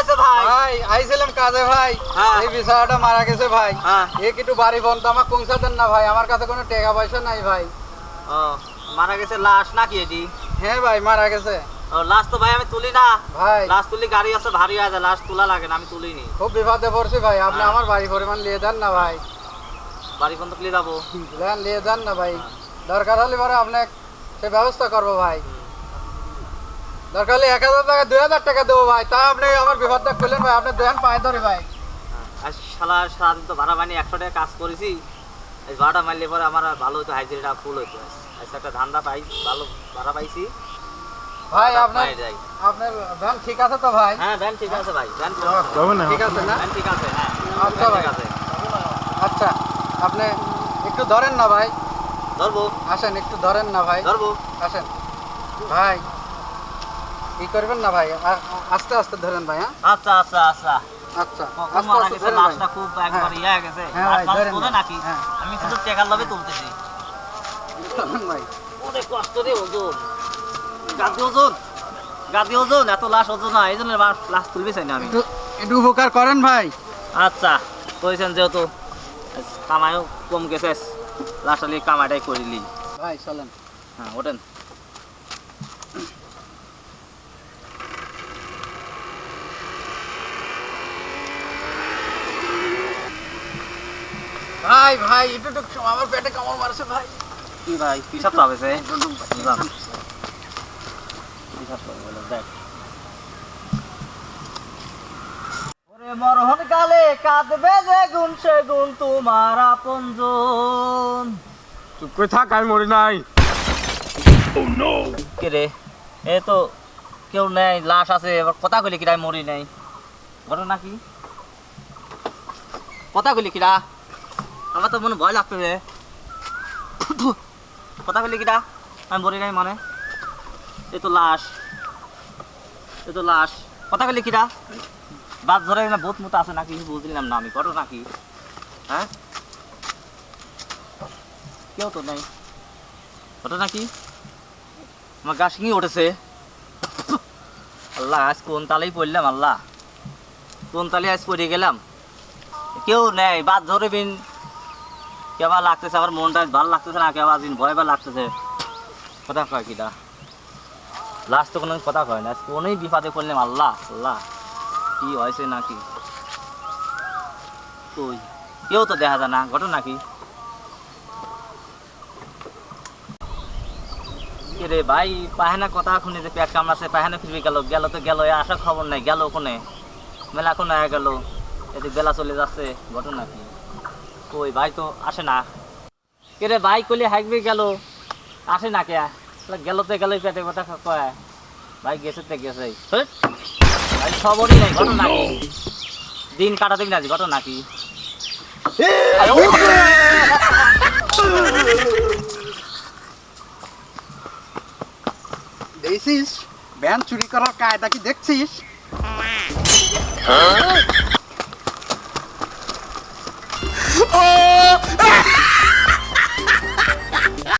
আছে ভাই। ভাই আইছিলাম কাজে ভাই। হ্যাঁ। এই মারা গেছে ভাই। হ্যাঁ। এ একটু বাড়ি বন্ধ আমার পৌঁছা দেন না ভাই। আমার কাছে কোনো টাকা পয়সা নাই ভাই। ও মারা গেছে লাশ নাকি এটি? হ্যাঁ ভাই মারা গেছে। লাশ তো ভাই আমি তুলি না। ভাই। লাশ তুলি গাড়ি আছে ভারী আছে লাশ তোলা লাগে না আমি তুলিনি। খুব বিপদে পড়ছি ভাই। আপনি হ্যাঁ। আমার বাড়ি পরিমাণ নিয়ে দেন না ভাই। বাড়ি পর্যন্ত তুলে যাব। নিয়ে দেন না ভাই। দরকার হলে পরে আপনি সে ব্যবস্থা করব ভাই। দরকার হলে এক হাজার টাকা দুই হাজার টাকা দেবো ভাই। তা আপনি আমার বিপদটা করলেন ভাই আপনি দেন পায়ে ধরে ভাই। আর শালা সারাদিন তো ভাড়া বানিয়ে একশো টাকা কাজ করেছি। এই ভাড়াটা মারলে পরে আমার ভালো হতো হাইজিরিটা ফুল হতো আচ্ছা একটা ধান্দা পাই ভালো ভাড়া পাইছি। ভাই আপনার আপনার ভ্যান ঠিক আছে তো ভাই? হ্যাঁ ভ্যান ঠিক আছে ভাই ভ্যান ঠিক আছে। না। ভ্যান ঠিক আছে হ্যাঁ। আচ্ছা ভাই ঠিক আছে। আচ্ছা আপনি একটু ধরেন না ভাই। ধরবো। আসেন একটু ধরেন না ভাই। ধরবো। আসেন। ভাই কি করবেন না ভাই? আস্তে আস্তে ধরেন ভাই হ্যাঁ? আচ্ছা আচ্ছা আচ্ছা। আচ্ছা আস্তে আস্তে ধরেন ভাই। খুব একবার ইয়ে গেছে। লাশ ভাই, মাছ ধরেন তোলে না। নাকি। আমি শুধু টেকার লবে তুলতেছি। ভাই। অনেক কষ্ট রে ওজন। গাদি ওজন গাদি ওজন এত লাশ ওজন না এই জন্য লাশ- চাই না আমি। একটু উপকার করেন ভাই। আচ্ছা কইছেন যেহেতু কামাইও কম গেছে লাস্টালি কামাটাই করিলি। ভাই চলেন। হ্যাঁ ওঠেন। ভাই ভাই একটু একটু আমার পেটে কামড় মারছে ভাই। কি ভাই পিসাব। পিসাব দেখ। ওরে মরহন কালে কাঁদবে যে গুণ সে গুণ তোমার আপনজন। চুপ করে থাক আমি মরি নাই। কে রে? এ তো কেউ নেই লাশ আছে এবার কথা কইলে কিরা মরি নাই? ঘটনা কি? কথা কইলে কিরা আমার তো মনে ভয় লাগতো রে কথা কইলে কিরা আমি মরি নাই মানে। এ তো লাশ। এ তো লাশ। কথা কইলে কিরা বাদ ধরে না বহুত মতো আছে নাকি? বুঝলাম না আমি। ঘটনা কি? হ্যাঁ? কেউ তো নাই। ওটা নাকি আমার গা শিঙি উঠেছে। আল্লাহ, আজ কোন তালেই পড়লাম, আল্লাহ। কোন তালে আজ পড়ে গেলাম? কেউ নেই। বাদ ধরে বিন কেবা লাগতেছে আমার মনটা ভালো লাগতেছে না, কেবা দিন ভয় বা লাগতেছে। কথা কয় কিটা লাস্ট তো কোনো কথা কয় না কোনোই বিপদে পড়লাম, আল্লাহ আল্লাহ। কি হয়েছে নাকি? কই? কেউ তো দেখা যায় না, ঘটনা কি? রে ভাই পাহেনা কথা শুনে যে পেট কামড়াছে পাহেনা ফিরবি গেল গেল তো গেল আসার খবর নাই, গেল ওখানে মেলা হয়ে গেল এতে বেলা চলে যাচ্ছে, ঘটনা কি? কই ভাই তো আসে না। কে রে ভাই কলি হাইকবে গেল। আসে না কে? গেল তো গেল পেটে কথা কয়। ভাই গেছে তো গেছে। ভাই খবরই নাই ঘটনা কি? দিন কাটা দিবি না ঘটনা কি? দেখছিস ভ্যান চুরি করার কায়দা কি দেখছিস? ও